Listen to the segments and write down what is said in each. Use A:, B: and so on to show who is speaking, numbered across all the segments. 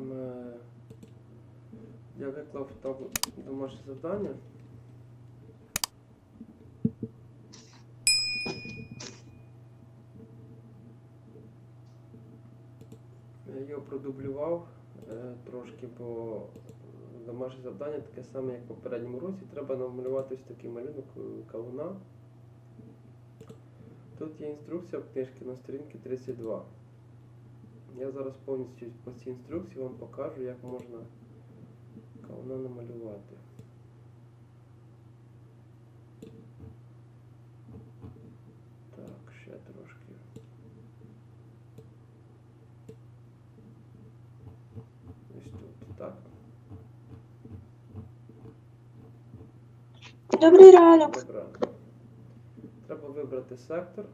A: Е, Я виклав там домашнє завдання. Я його продублював е, трошки, бо домашнє завдання таке саме, як в попередньому році. Треба намалювати ось такий малюнок е, кавуна. Тут є інструкція в книжці на сторінці 32. Я зараз повністю по цій інструкції вам покажу, як можна кавуна намалювати. Так, ще трошки. Ось тут, так.
B: Добрий ранок.
A: Добре. Треба вибрати сектор.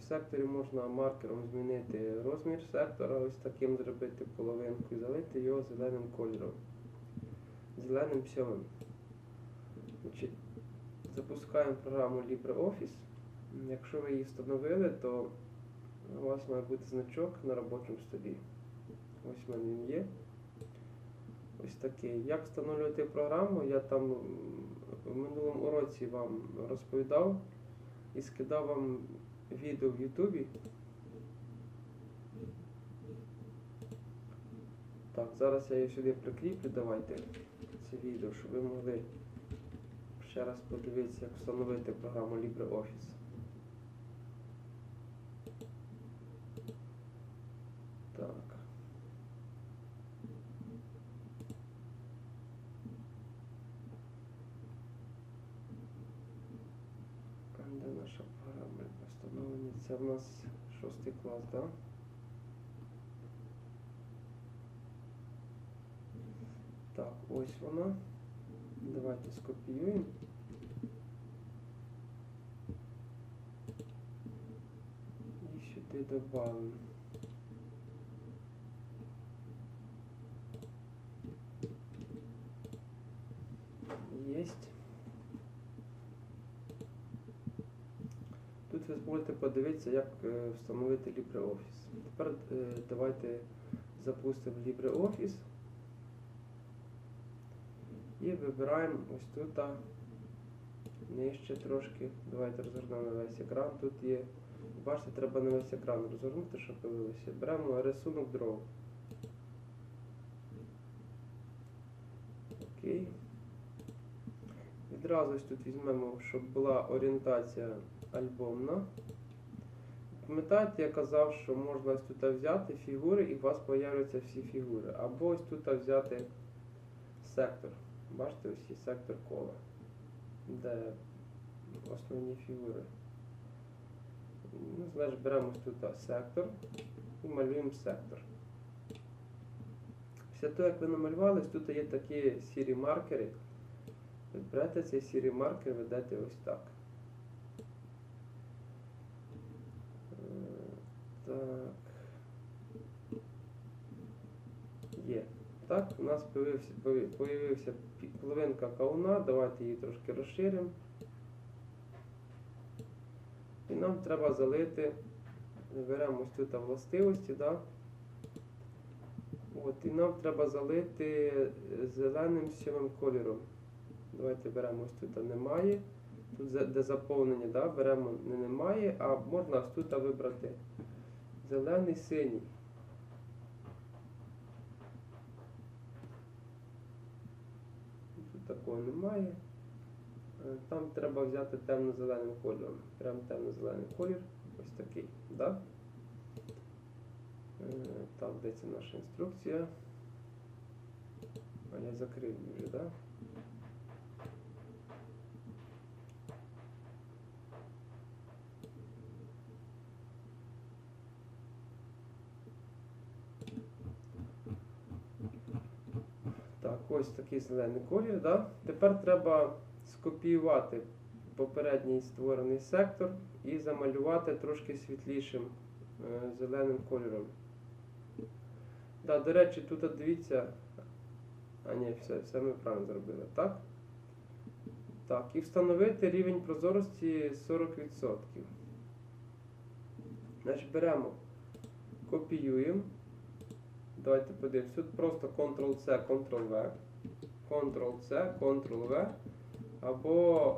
A: В секторі можна маркером змінити розмір сектора, ось таким зробити половинку і залити його зеленим кольором. Зеленим сьомим. Запускаємо програму LibreOffice. Якщо ви її встановили, то у вас має бути значок на робочому столі. Ось в мене він є. Ось такий. Як встановлювати програму, я там в минулому уроці вам розповідав і скидав вам відео в Ютубі. Так, зараз я її сюди прикріплю, давайте це відео, щоб ви могли ще раз подивитися, як встановити програму LibreOffice. Це в нас шостий клас, так? Да? Так, ось вона. Давайте скопіюємо. І сюди додамо. Єсть. Ви зможете подивитися, як е, встановити LibreOffice. Тепер е, давайте запустимо LibreOffice і вибираємо ось тут нижче трошки. Давайте розгорнемо весь екран. Тут є, бачите, треба на весь екран розгорнути, щоб появилося. Беремо рисунок Draw. Окей. Відразу ось тут візьмемо, щоб була орієнтація альбомна. Пам'ятаєте, я казав, що можна ось тут взяти фігури і у вас з'являться всі фігури. Або ось тут взяти сектор. Бачите, ось є сектор кола, де основні фігури. Ну, значить, беремо ось тут сектор і малюємо сектор. Після того, як ви намалювали, тут є такі сірі маркери. Берете цей сірий маркер, ведете ось так. Е, Так. Є. Так, у нас появився половинка кауна. Давайте її трошки розширимо. І нам треба залити. Беремо ось тут властивості, да? От, і нам треба залити е, зеленим сьомим кольором. Давайте беремо ось тут немає. Тут де заповнення, да? беремо не немає, а можна ось тут вибрати зелений синій. Тут такого немає. Е, Там треба взяти темно-зеленим кольором. Прям темно-зелений колір. Ось такий. Да? Так, де це наша інструкція? А я закрив вже, так? Да? Так, ось такий зелений колір. Да? Тепер треба скопіювати попередній створений сектор і замалювати трошки світлішим е, зеленим кольором. Да, до речі, тут дивіться. А ні, все, все ми правильно зробили, так? Так, і встановити рівень прозорості 40%. Значить, беремо, копіюємо Давайте подивимось. Тут просто Ctrl-C, Ctrl-V. Ctrl-C, Ctrl-V. Або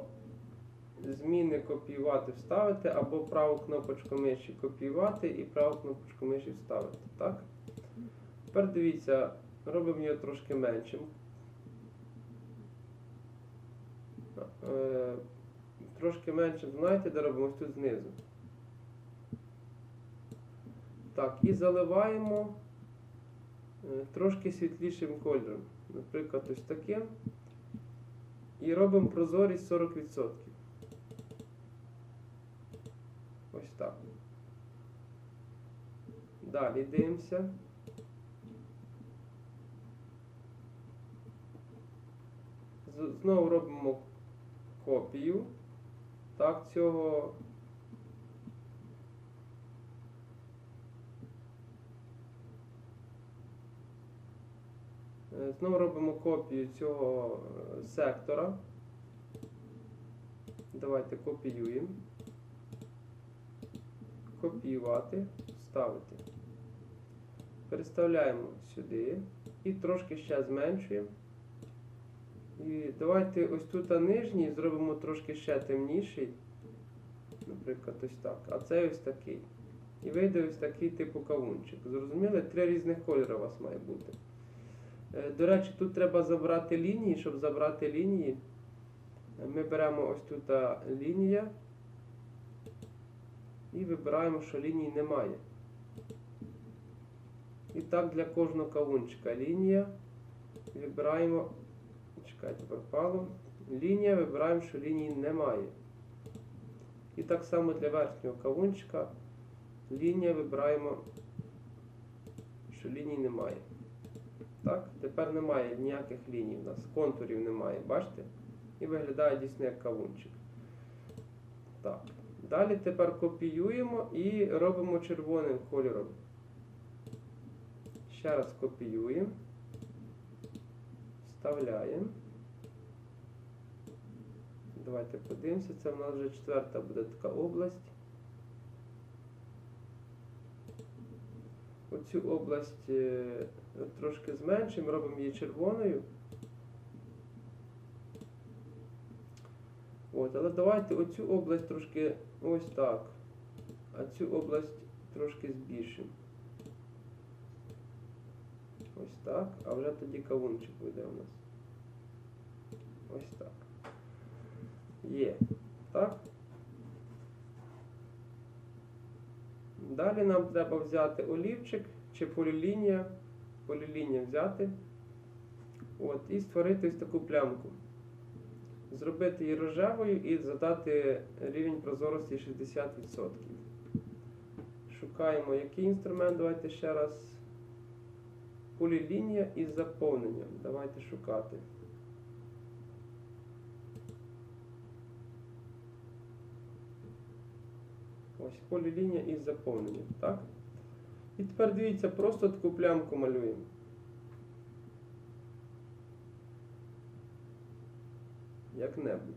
A: зміни копіювати, вставити, або праву кнопочку миші копіювати і праву кнопочку миші вставити. Так? Тепер дивіться, робимо його трошки меншим. Е, Трошки меншим, знаєте, де робимо ось тут знизу. Так, і заливаємо трошки світлішим кольором. Наприклад, ось таким. І робимо прозорість 40%. Ось так. Далі дивимося. Знову робимо копію. Так, цього. Знову робимо копію цього е, сектора. Давайте копіюємо. Копіювати, вставити. Переставляємо сюди і трошки ще зменшуємо. І давайте ось тут нижній зробимо трошки ще темніший. Наприклад, ось так. А це ось такий. І вийде ось такий типу кавунчик. Зрозуміли? Три різних кольори у вас має бути. Е, До речі, тут треба забрати лінії. Щоб забрати лінії, ми беремо ось тут лінія і вибираємо, що лінії немає. І так для кожного кавунчика лінія. Вибираємо. Чекайте, пропало. Лінія, вибираємо, що лінії немає. І так само для верхнього кавунчика. Лінія вибираємо, що ліній немає. Так, тепер немає ніяких ліній у нас, контурів немає, бачите? І виглядає дійсно як кавунчик. Так. Далі тепер копіюємо і робимо червоним кольором. Ще раз копіюємо. Вставляємо. Давайте подивимося, це в нас вже четверта буде така область. Оцю область е, трошки зменшимо, робимо її червоною. От, але давайте оцю область трошки ось так. А цю область трошки збільшимо. Ось так. А вже тоді кавунчик буде у нас. Ось так. Є. Так. Далі нам треба взяти олівчик чи полілінія. Полілінія взяти. От, і створити ось таку плямку. Зробити її рожевою і задати рівень прозорості 60%. Шукаємо який інструмент. Давайте ще раз. Полілінія із заповненням. Давайте шукати. Ось полілінія із заповненням. Так? І тепер дивіться, просто таку плямку малюємо. Як-небудь.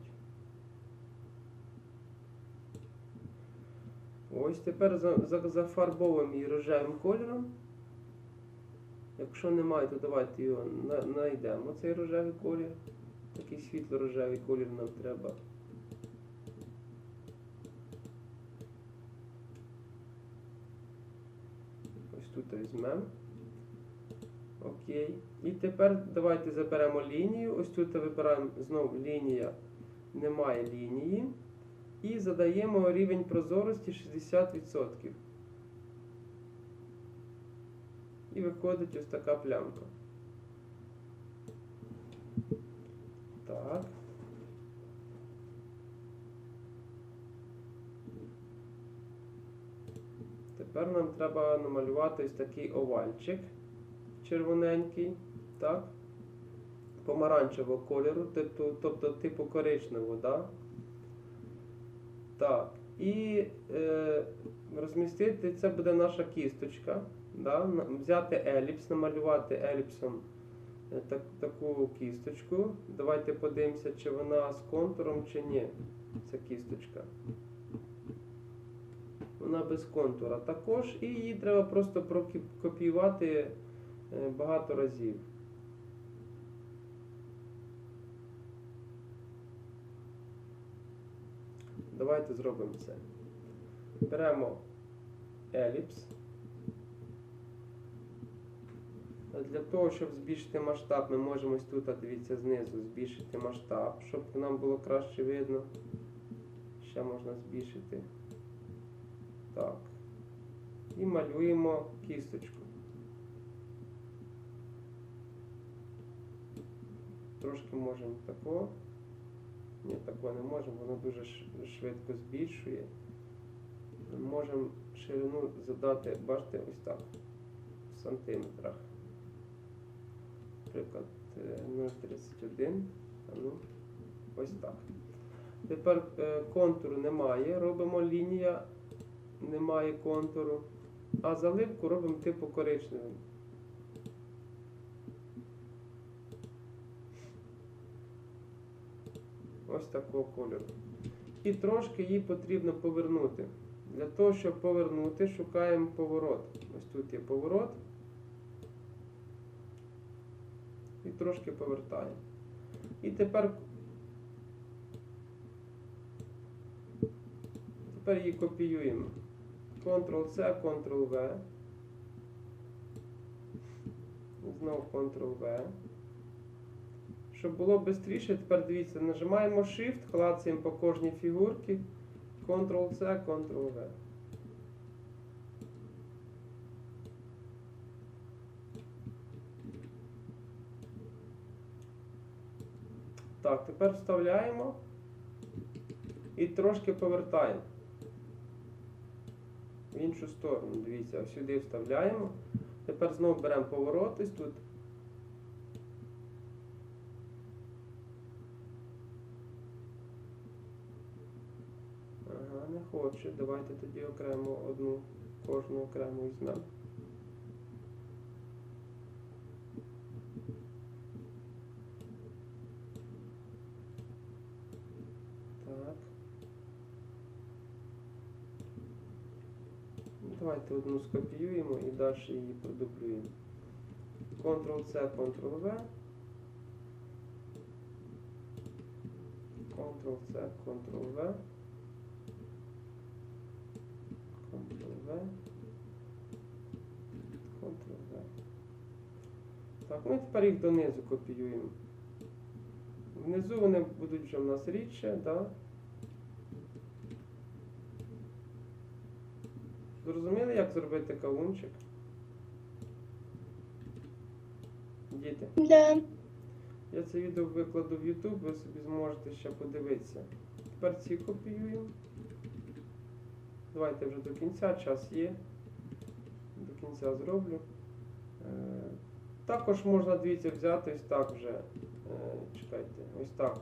A: Ось тепер за- за- зафарбовуємо її рожевим кольором. Якщо немає, то давайте його знайдемо, цей рожевий колір. Такий світло-рожевий колір нам треба. Тут візьмемо. Окей. І тепер давайте заберемо лінію. Ось тут вибираємо знову лінія. Немає лінії. І задаємо рівень прозорості 60%. І виходить ось така плямка. Так. Тепер нам треба намалювати ось такий овальчик червоненький, так? Помаранчевого кольору, тобто, тобто типу коричневого, да? Так. І е, розмістити це буде наша кісточка. Да? Взяти еліпс, намалювати еліпсом е, так, таку кісточку. Давайте подивимося, чи вона з контуром, чи ні. Ця кісточка. Вона без контура також. І її треба просто прокопіювати е, багато разів. Давайте зробимо це. Беремо еліпс. Для того, щоб збільшити масштаб, ми можемо ось тут, дивіться, знизу збільшити масштаб, щоб нам було краще видно. Ще можна збільшити. Так. І малюємо кісточку. Трошки можемо тако. Ні, такого не можемо, воно дуже швидко збільшує. Можемо ширину задати, бачите, ось так, в сантиметрах. Наприклад, е, 0,31. А ну, ось так. Тепер е, контуру немає, робимо лінія, немає контуру, а заливку робимо типу коричневим. Ось такого кольору. І трошки її потрібно повернути. Для того, щоб повернути, шукаємо поворот. Ось тут є поворот. І трошки повертаємо. І тепер Тепер її копіюємо. Ctrl-C, Ctrl-V. Знову Ctrl-V. Щоб було швидше, тепер дивіться, нажимаємо Shift, клацаємо по кожній фігурці. Ctrl-C, Ctrl-V. Так, тепер вставляємо і трошки повертаємо в іншу сторону. Дивіться, ось сюди вставляємо. Тепер знову беремо поворот ось тут. Ага, не хоче. Давайте тоді окремо одну, кожну окремо візьмемо. Так. Ну, Давайте одну скопіюємо і далі її продублюємо. Ctrl-C, Ctrl-V. Ctrl-C, Ctrl-V. Ctrl-V. Ctrl-V. Так, ну і тепер їх донизу копіюємо. Внизу вони будуть вже в нас рідше, да? Зрозуміли, як зробити кавунчик? Діти.
B: Да.
A: Я це відео викладу в YouTube, ви собі зможете ще подивитися. Тепер ці копіюємо. Давайте вже до кінця, час є. До кінця зроблю. Е, Також можна, дивіться, взяти ось так вже. е, Чекайте, ось так.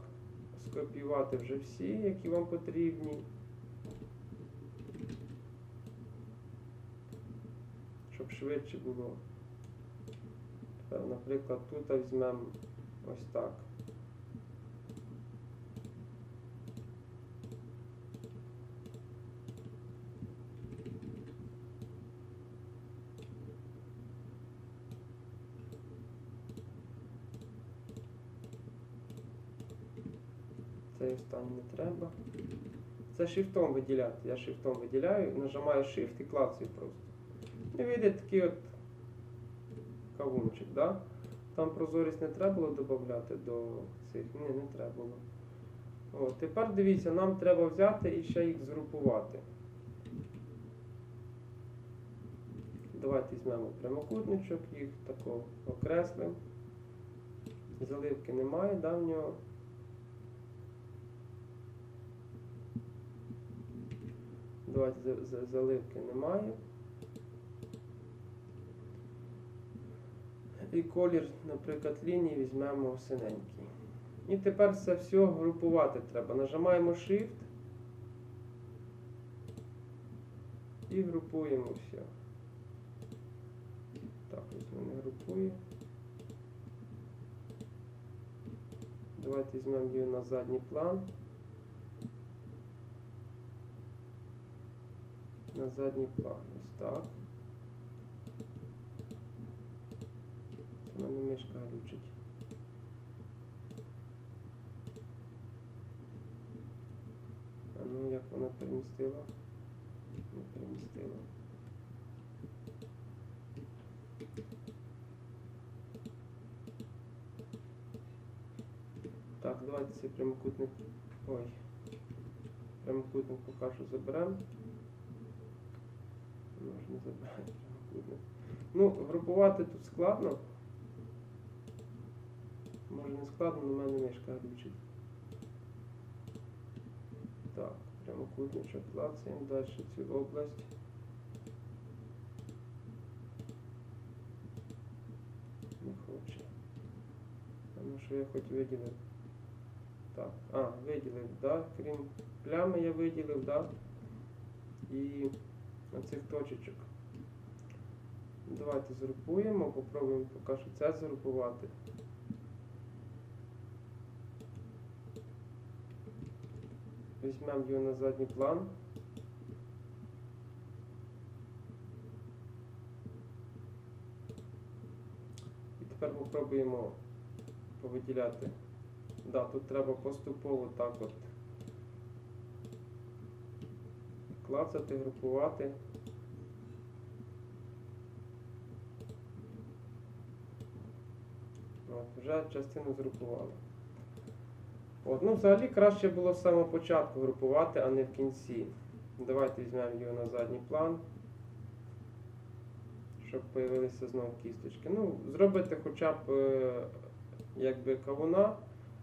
A: Скопіювати вже всі, які вам потрібні. Щоб швидше було. Тепер, наприклад, тут візьмемо ось так. Цей останній не треба. Це шифтом виділяти. Я шифтом виділяю, нажимаю Shift і клацаю просто. І вийде такий от кавунчик, да? Там прозорість не треба було додати до цих. Ні, не треба було. От, тепер дивіться, нам треба взяти і ще їх згрупувати. Давайте візьмемо прямокутничок, їх тако окреслимо. Заливки немає, да, в нього. Давайте за- за- заливки немає. І колір, наприклад, лінії візьмемо синенький. І тепер це все групувати треба. Нажимаємо Shift і групуємо все. Так, ось мене групує. Давайте візьмемо її на задній план. На задній план. Ось так. Мишка глючить. А ну як вона перемістила? Не перемістила. Так, давайте цей прямокутник. Ой. Прямокутник поки що заберемо. Можна забрати прямокутник. Ну, групувати тут складно. Не складно, але в мене мишка глючить. Так, прямокутничок клацаємо, далі цю область. Не хоче. Ну що я хоч виділив? Так, а, виділив, да, крім плями я виділив, да. І оцих точечок. Давайте згрупуємо, попробуємо поки що це згрупувати. Візьмемо його на задній план. І тепер попробуємо повиділяти. Да, тут треба поступово так от клацати, групувати. От, вже частину згрупували. От, ну, взагалі краще було з самого початку групувати, а не в кінці. Давайте візьмемо його на задній план, щоб з'явилися знову кісточки. Ну, зробите хоча б е, якби кавуна,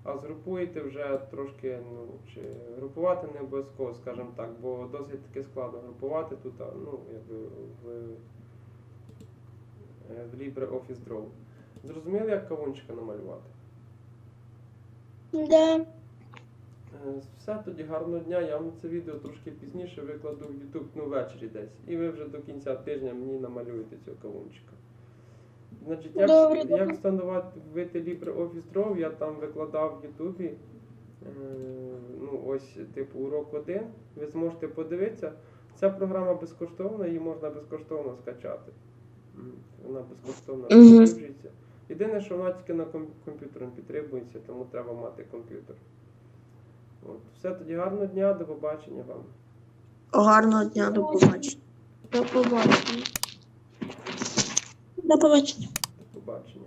A: а згрупуєте вже трошки, ну, чи групувати не обов'язково, скажімо так, бо досить таки складно групувати тут, ну, якби в, е, в LibreOffice Draw. Зрозуміли, як кавунчика намалювати?
B: Да.
A: Е, Все, тоді гарного дня. Я вам це відео трошки пізніше викладу в YouTube, ну ввечері десь. І ви вже до кінця тижня мені намалюєте цього кавунчика. Значить, як,
B: Добре,
A: як
B: добре.
A: встановити LibreOffice Draw, я там викладав в YouTube. Е, ну, ось, типу, урок 1. Ви зможете подивитися. Ця програма безкоштовна, її можна безкоштовно скачати. Вона безкоштовно розповсюджується. Єдине, що вона тільки на комп'ютером підтримується, тому треба мати комп'ютер. От. Все тоді гарного дня, до побачення вам.
B: Гарного дня, до побачення. До побачення. До побачення.
A: До побачення.